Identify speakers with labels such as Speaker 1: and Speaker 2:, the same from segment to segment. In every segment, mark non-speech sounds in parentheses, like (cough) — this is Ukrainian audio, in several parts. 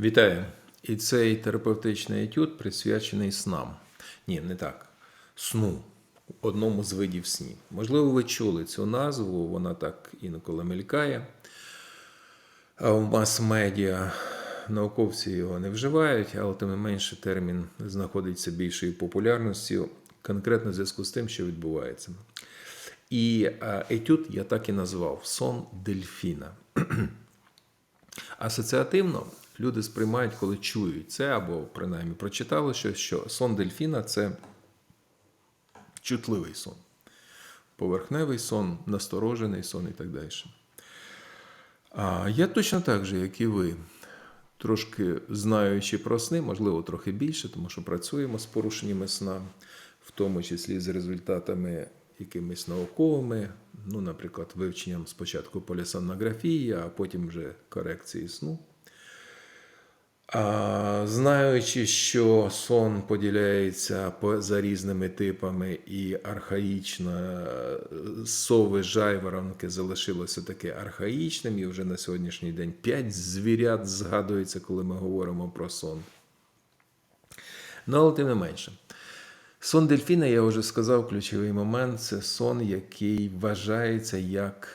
Speaker 1: Вітаю! І цей терапевтичний етюд присвячений снам. Ні, не так. Сну. Одному з видів снів. Можливо, ви чули цю назву, вона так інколи мелькає. А в мас-медіа науковці його не вживають, але тим не менше термін знаходиться більшою популярністю, конкретно в зв'язку з тим, що відбувається. І етюд я так і назвав сон дельфіна. (clears throat) Асоціативно люди сприймають, коли чують це, або принаймні прочитали щось, що сон дельфіна це чутливий сон, поверхневий сон, насторожений сон і так далі. А я точно так же, як і ви, трошки знаючи про сни, можливо, трохи більше, тому що працюємо з порушеннями сна, в тому числі з результатами якимись науковими, ну, наприклад, вивченням спочатку полісомнографії, а потім вже корекції сну. А, знаючи, що сон поділяється по- за різними типами, і архаїчно е, сови жайворонки залишилося таке архаїчним, і вже на сьогоднішній день п'ять звірят згадується, коли ми говоримо про сон. Ну, але тим не менше. Сон дельфіна, я вже сказав, ключовий момент це сон, який вважається як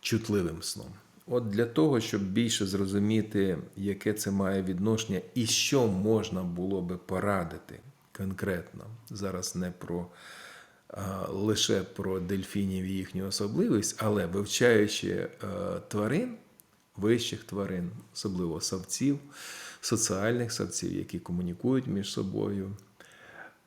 Speaker 1: чутливим сном. От для того, щоб більше зрозуміти, яке це має відношення і що можна було би порадити конкретно, зараз не про а, лише про дельфінів і їхню особливість, але вивчаючи е, тварин, вищих тварин, особливо савців, соціальних савців, які комунікують між собою,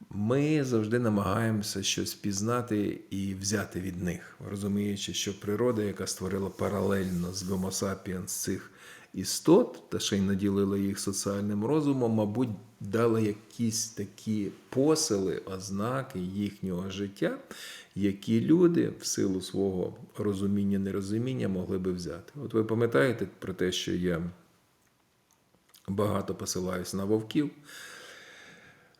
Speaker 1: ми завжди намагаємося щось пізнати і взяти від них, розуміючи, що природа, яка створила паралельно з Homo sapiens цих істот, та ще й наділила їх соціальним розумом, мабуть, дала якісь такі посили, ознаки їхнього життя, які люди в силу свого розуміння, нерозуміння могли би взяти. От ви пам'ятаєте про те, що я багато посилаюсь на вовків.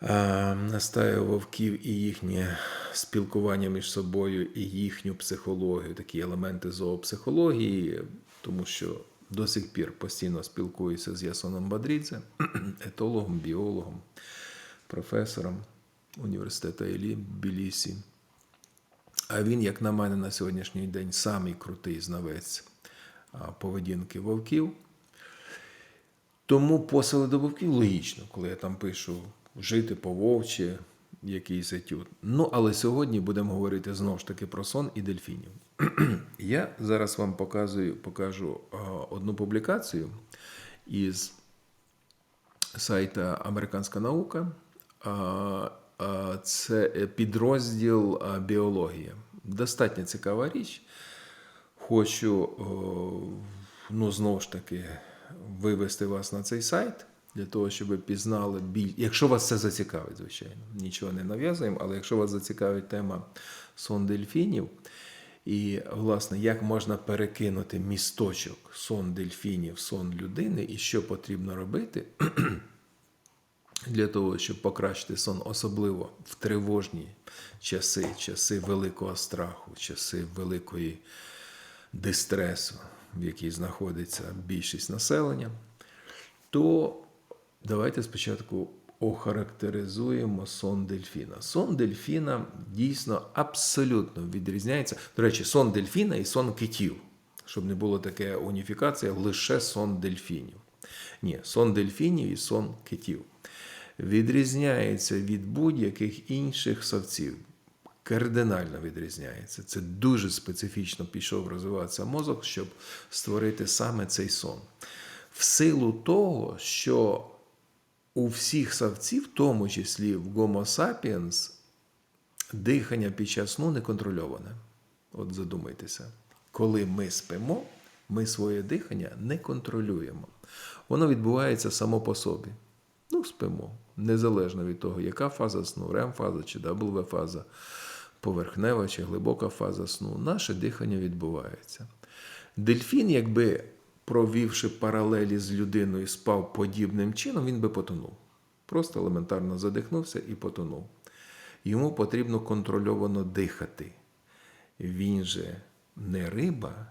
Speaker 1: А, Настаю вовків і їхнє спілкування між собою, і їхню психологію, такі елементи зоопсихології, тому що до сих пір постійно спілкуюся з Ясоном Бадрідзе, (clears throat) етологом, біологом, професором університету Елі Білісі. А він, як на мене, на сьогоднішній день самий крутий знавець поведінки вовків. Тому посили до вовків логічно, коли я там пишу жити по вовчі, якийсь етюд. Ну, але сьогодні будемо говорити знову ж таки про сон і дельфінів. (clears throat) я зараз вам показую, покажу одну публікацію із сайта Американська наука. Це підрозділ біологія. Достатньо цікава річ. Хочу, ну, знову ж таки, вивести вас на цей сайт для того, щоб ви пізнали біль. Якщо вас це зацікавить, звичайно, нічого не нав'язуємо, але якщо вас зацікавить тема сон дельфінів, і, власне, як можна перекинути місточок сон дельфінів, сон людини, і що потрібно робити (clears throat) для того, щоб покращити сон, особливо в тривожні часи, часи великого страху, часи великої дистресу, в якій знаходиться більшість населення, то давайте спочатку охарактеризуємо сон дельфіна. Сон дельфіна дійсно абсолютно відрізняється. До речі, сон дельфіна і сон китів, щоб не було таке уніфікація, лише сон дельфінів. Ні, сон дельфінів і сон китів відрізняється від будь-яких інших совців. Кардинально відрізняється. Це дуже специфічно пішов розвиватися мозок, щоб створити саме цей сон. В силу того, що у всіх савців, в тому числі в Homo sapiens, дихання під час сну не контрольоване. От задумайтеся, коли ми спимо, ми своє дихання не контролюємо. Воно відбувається само по собі. Ну, спимо. Незалежно від того, яка фаза сну, РЕМ-фаза чи W-фаза, поверхнева чи глибока фаза сну, наше дихання відбувається. Дельфін, якби провівши паралелі з людиною, спав подібним чином, він би потонув. Просто елементарно задихнувся і потонув. Йому потрібно контрольовано дихати. Він же не риба,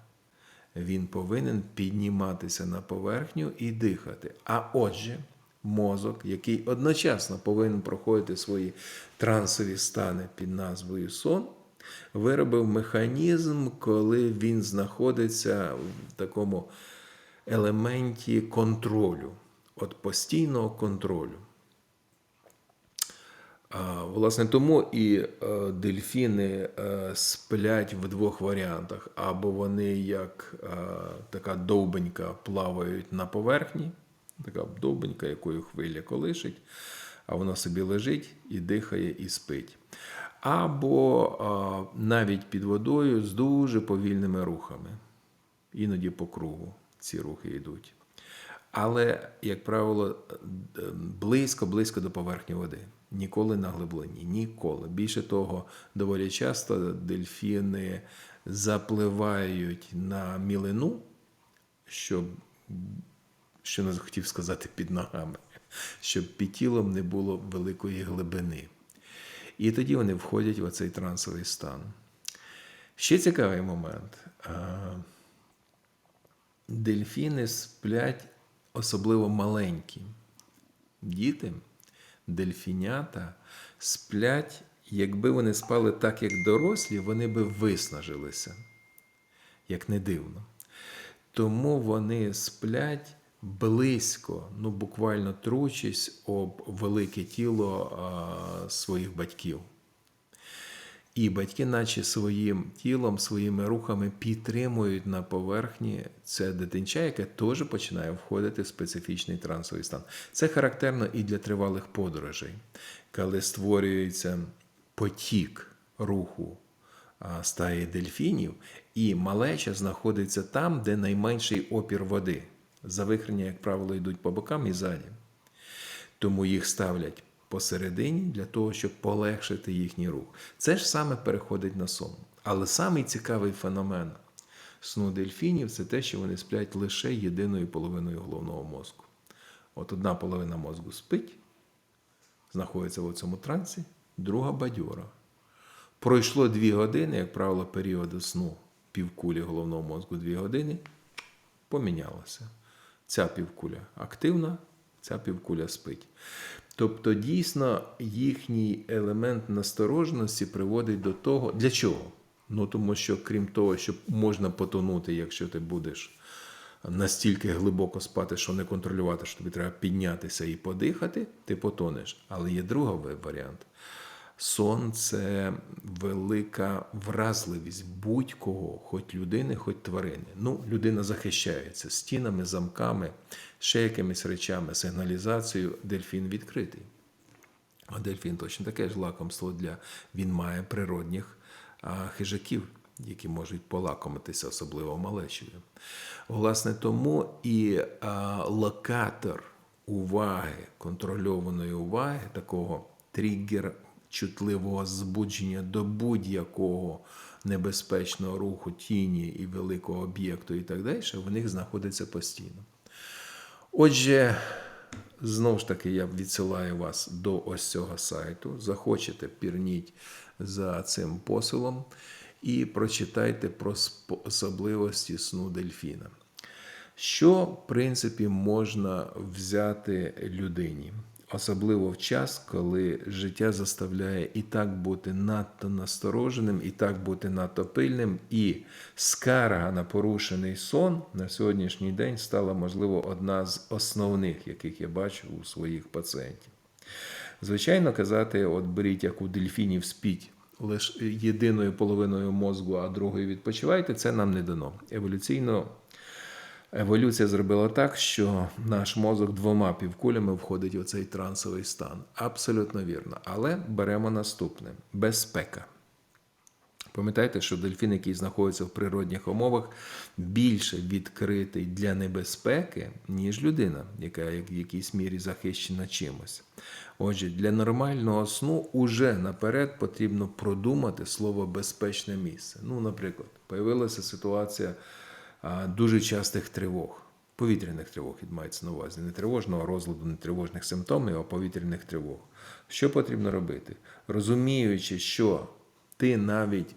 Speaker 1: він повинен підніматися на поверхню і дихати. А отже, мозок, який одночасно повинен проходити свої трансові стани під назвою сон, виробив механізм, коли він знаходиться в такому елементі контролю, от постійного контролю. Власне, тому і е, дельфіни е, сплять в двох варіантах: або вони як е, така довбенька плавають на поверхні, така довбенька, якою хвиля колишить, а вона собі лежить і дихає, і спить. Або навіть під водою з дуже повільними рухами. Іноді по кругу ці рухи йдуть. Але, як правило, близько-близько до поверхні води. Ніколи на глибині. Ніколи. Більше того, доволі часто дельфіни запливають на мілину, щоб, що не хотів сказати, під ногами, щоб під тілом не було великої глибини. І тоді вони входять в оцей трансовий стан. Ще цікавий момент. Дельфіни сплять особливо маленькі. Діти, дельфінята сплять, якби вони спали так, як дорослі, вони би виснажилися, як не дивно. Тому вони сплять близько, ну буквально тручись об велике тіло а, своїх батьків. І батьки, наче своїм тілом, своїми рухами підтримують на поверхні це дитинча, яке теж починає входити в специфічний трансовий стан. Це характерно і для тривалих подорожей, коли створюється потік руху стаї дельфінів, і малеча знаходиться там, де найменший опір води. Завихрення, як правило, йдуть по бокам і ззаді. Тому їх ставлять посередині для того, щоб полегшити їхній рух. Це ж саме переходить на сон. Але самий цікавий феномен сну дельфінів це те, що вони сплять лише єдиною половиною головного мозку. От одна половина мозку спить, знаходиться в цьому трансі, друга бадьора. Пройшло дві години, як правило, періоду сну півкулі головного мозку дві години, помінялося. Ця півкуля активна, ця півкуля спить. Тобто, дійсно, їхній елемент настороженості приводить до того, для чого? Ну тому що, крім того, що можна потонути, якщо ти будеш настільки глибоко спати, що не контролювати, що тобі треба піднятися і подихати, ти потонеш. Але є другий варіант. Сон це велика вразливість будь-кого, хоч людини, хоч тварини. Ну, людина захищається стінами, замками, ще якимись речами, сигналізацією. Дельфін відкритий. А дельфін точно таке ж лакомство для він має природних хижаків, які можуть полакомитися, особливо малечою. Власне, тому і локатор уваги, контрольованої уваги, такого тригер чутливого збудження до будь-якого небезпечного руху тіні і великого об'єкту, і так далі, в них знаходиться постійно. Отже, знову ж таки, я відсилаю вас до ось цього сайту. Захочете, пірніть за цим посилом і прочитайте про особливості сну дельфіна. Що, в принципі, можна взяти людині? Особливо в час, коли життя заставляє і так бути надто настороженим, і так бути надто пильним, і скарга на порушений сон на сьогоднішній день стала, можливо, одна з основних, яких я бачу у своїх пацієнтів. Звичайно, казати, от беріть, як у дельфінів спіть лише єдиною половиною мозку, а другою відпочивайте, це нам не дано. Еволюційно. Еволюція зробила так, що наш мозок двома півкулями входить у цей трансовий стан. Абсолютно вірно. Але беремо наступне: безпека. Пам'ятайте, що дельфін, який знаходиться в природних умовах, більше відкритий для небезпеки, ніж людина, яка в якійсь мірі захищена чимось. Отже, для нормального сну уже наперед потрібно продумати слово безпечне місце. Ну, наприклад, появилася ситуація дуже частих тривог, повітряних тривог відмається на увазі, не тривожного розладу, не тривожних симптомів, а повітряних тривог. Що потрібно робити? Розуміючи, що ти навіть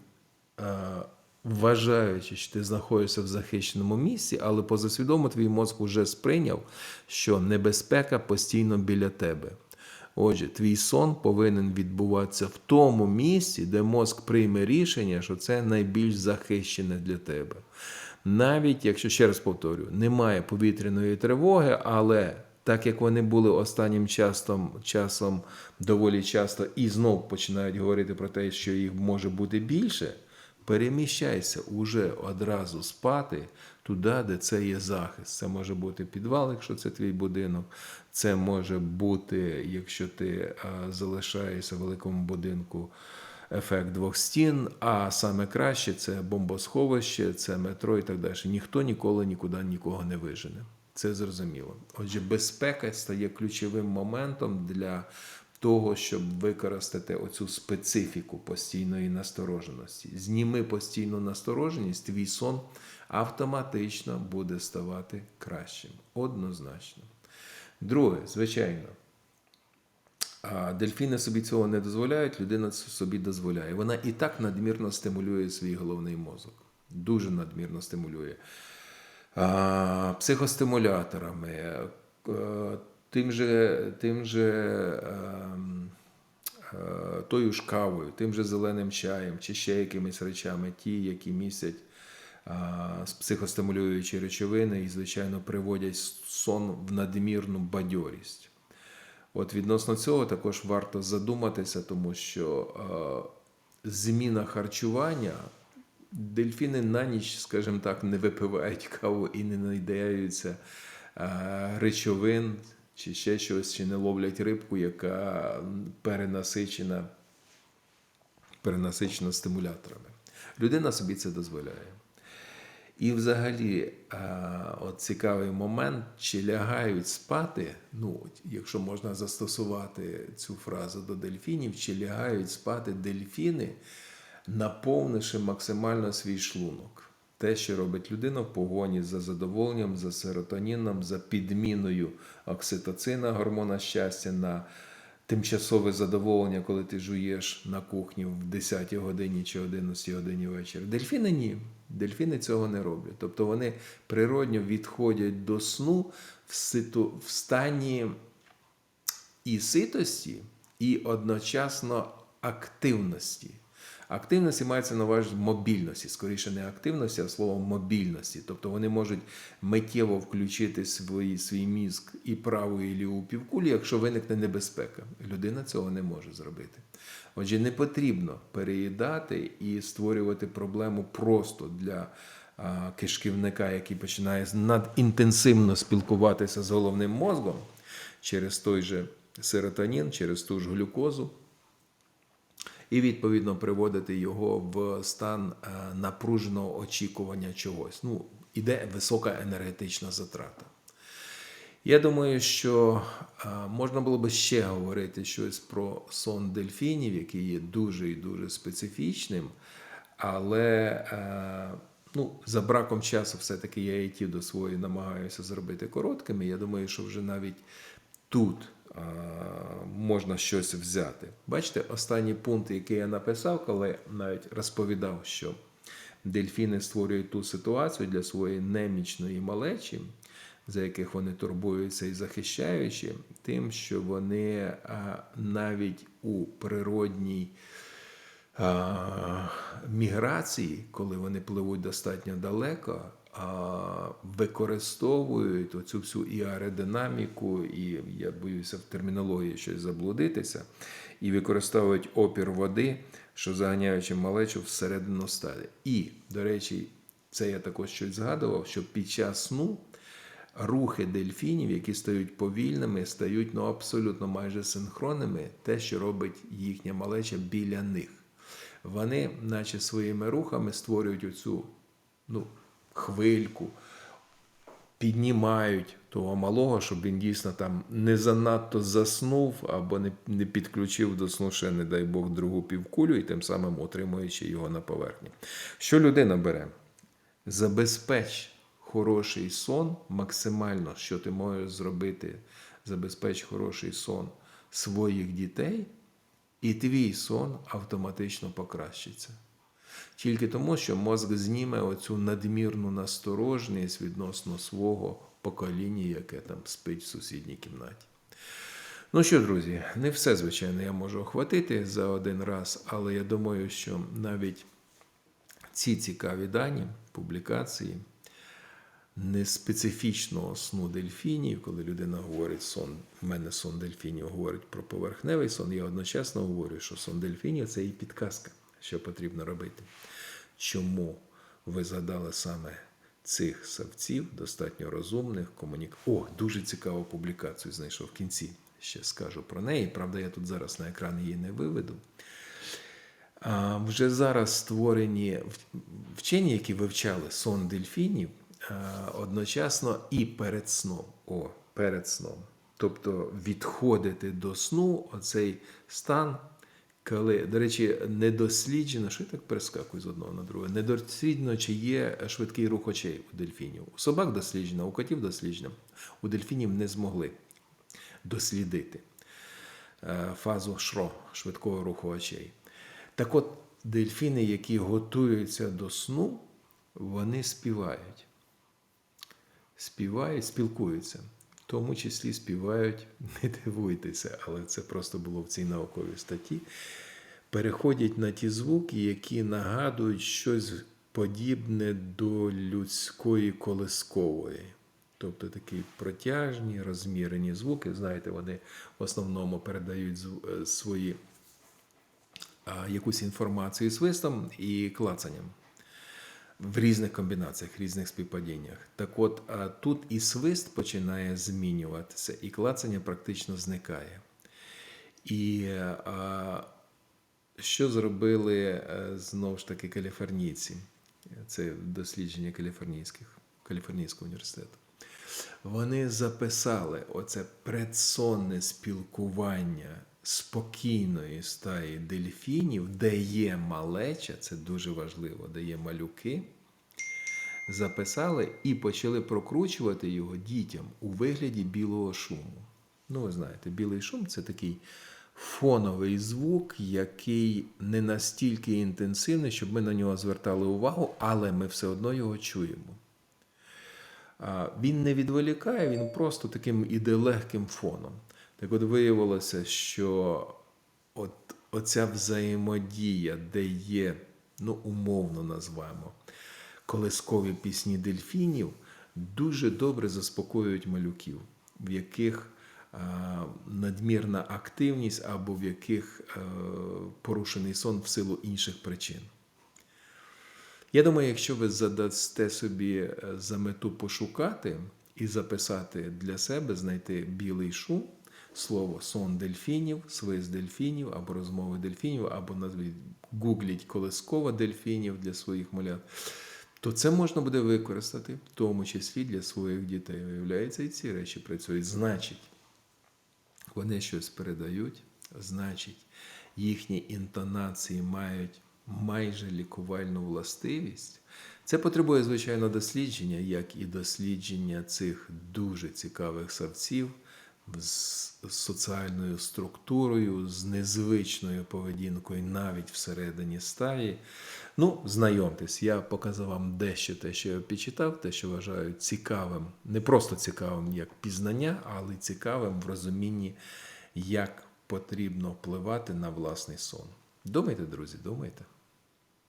Speaker 1: вважаючи, що ти знаходишся в захищеному місці, але позасвідомо твій мозок вже сприйняв, що небезпека постійно біля тебе. Отже, твій сон повинен відбуватися в тому місці, де мозк прийме рішення, що це найбільш захищене для тебе. Навіть якщо ще раз повторю, немає повітряної тривоги, але так як вони були останнім часом, часом доволі часто і знов починають говорити про те, що їх може бути більше, переміщайся уже одразу спати туди, де це є захист. Це може бути підвал, якщо це твій будинок. Це може бути, якщо ти залишаєшся в великому будинку. Ефект двох стін, а саме краще це бомбосховище, це метро і так далі. Ніхто ніколи нікуди нікого не вижене. Це зрозуміло. Отже, безпека стає ключовим моментом для того, щоб використати оцю специфіку постійної настороженості. Зніми постійну настороженість, твій сон автоматично буде ставати кращим. Однозначно. Друге, звичайно. А дельфіни собі цього не дозволяють, людина собі дозволяє. Вона і так надмірно стимулює свій головний мозок. Дуже надмірно стимулює. А, психостимуляторами, е, тим же, тим же ем, е, тою ж кавою, тим же зеленим чаєм чи ще якимись речами, ті, які містять а, психостимулюючі речовини і, звичайно, приводять сон в надмірну бадьорість. От відносно цього також варто задуматися, тому що е, зміна харчування, дельфіни на ніч, скажімо так, не випивають каву і не наїдаються е, речовин чи ще щось, чи не ловлять рибку, яка перенасичена, перенасичена стимуляторами. Людина собі це дозволяє. І взагалі, а, от цікавий момент, чи лягають спати, ну, якщо можна застосувати цю фразу до дельфінів, чи лягають спати дельфіни, наповнивши максимально свій шлунок. Те, що робить людина в погоні за задоволенням, за серотоніном, за підміною окситоцина, гормона щастя на тимчасове задоволення, коли ти жуєш на кухні в 10 годині чи 11 годині вечора. Дельфіни ні. Дельфіни цього не роблять. Тобто вони природньо відходять до сну в, ситу, в стані і ситості, і одночасно активності. Активності мається на увазі мобільності, скоріше не активності, а слово мобільності. Тобто вони можуть миттєво включити свої, свій мізк і праву, і ліву півкулі, якщо виникне небезпека. Людина цього не може зробити. Отже, не потрібно переїдати і створювати проблему просто для кишківника, який починає надінтенсивно спілкуватися з головним мозгом через той же серотонін, через ту ж глюкозу і відповідно приводити його в стан е, напруженого очікування чогось. Ну, іде висока енергетична затрата. Я думаю, що е, можна було би ще говорити щось про сон дельфінів, який є дуже і дуже специфічним, але е, ну, за браком часу, все-таки я і ті до свої намагаюся зробити короткими. Я думаю, що вже навіть тут можна щось взяти. Бачите, останній пункт, який я написав, коли навіть розповідав, що дельфіни створюють ту ситуацію для своєї немічної малечі, за яких вони турбуються і захищаючи, тим, що вони навіть у природній міграції, коли вони пливуть достатньо далеко, використовують оцю всю і аеродинаміку, і я боюся в термінології щось заблудитися, і використовують опір води, що заганяючи малечу всередину сталі. І, до речі, це я також щось згадував, що під час сну рухи дельфінів, які стають повільними, стають ну, абсолютно майже синхронними, те, що робить їхня малеча біля них. Вони, наче своїми рухами, створюють оцю ну, хвильку, піднімають того малого, щоб він дійсно там не занадто заснув або не, не підключив до сну ще, не дай Бог, другу півкулю, і тим самим отримуючи його на поверхні. Що людина бере? Забезпеч хороший сон максимально, що ти можеш зробити, забезпеч хороший сон своїх дітей, і твій сон автоматично покращиться. Тільки тому, що мозк зніме оцю надмірну насторожність відносно свого покоління, яке там спить в сусідній кімнаті. Ну що, друзі, не все, звичайно, я можу охватити за один раз, але я думаю, що навіть ці цікаві дані, публікації неспецифічного сну дельфінів, коли людина говорить сон, в мене сон дельфінів говорить про поверхневий сон, я одночасно говорю, що сон дельфінів це і підказка, що потрібно робити. Чому ви згадали саме цих савців, достатньо розумних, комунік... О, дуже цікаву публікацію знайшов в кінці. Ще скажу про неї. Правда, я тут зараз на екран її не виведу. А, Вже зараз створені вчені, які вивчали сон дельфінів, одночасно і перед сном. О, перед сном. Тобто відходити до сну, оцей стан, коли, до речі, не досліджено, що я так перескакую з одного на друге, не досліджено, чи є швидкий рух очей у дельфінів. У собак досліджено, у котів досліджено, у дельфінів не змогли дослідити е, фазу шро, швидкого руху очей. Так от, дельфіни, які готуються до сну, вони співають. Співають, спілкуються. Тому числі співають, (laughs) не дивуйтеся, але це просто було в цій науковій статті. Переходять на ті звуки, які нагадують щось подібне до людської колискової. Тобто такі протяжні, розмірені звуки. Знаєте, вони в основному передають е, свої а, якусь інформацію свистом і клацанням в різних комбінаціях, різних співпадіннях. Так от тут і свист починає змінюватися, і клацання практично зникає. І що зробили е, знову ж таки каліфорнійці? Це дослідження каліфорнійських, Каліфорнійського університету. Вони записали оце предсонне спілкування спокійної стаї дельфінів, де є малеча, це дуже важливо, де є малюки. Записали і почали прокручувати його дітям у вигляді білого шуму. Ну, ви знаєте, білий шум це такий фоновий звук, який не настільки інтенсивний, щоб ми на нього звертали увагу, але ми все одно його чуємо. Він не відволікає, він просто таким іде легким фоном. Так от виявилося, що от оця взаємодія, де є, ну, умовно назвемо, колискові пісні дельфінів, дуже добре заспокоюють малюків, в яких надмірна активність або в яких е, порушений сон в силу інших причин. Я думаю, якщо ви задасте собі е, за мету пошукати і записати для себе, знайти білий шум, слово сон дельфінів, свист дельфінів або розмови дельфінів, або назвіть гугліть колискова дельфінів для своїх малят, то це можна буде використати, в тому числі для своїх дітей. Виявляється, і ці речі працюють. Значить, вони щось передають, значить, їхні інтонації мають майже лікувальну властивість. Це потребує, звичайно, дослідження, як і дослідження цих дуже цікавих савців з соціальною структурою, з незвичною поведінкою навіть всередині стаї. Ну, знайомтесь, я показав вам дещо те, що я підчитав, те, що вважаю цікавим, не просто цікавим як пізнання, але цікавим в розумінні, як потрібно впливати на власний сон. Думайте, друзі, думайте.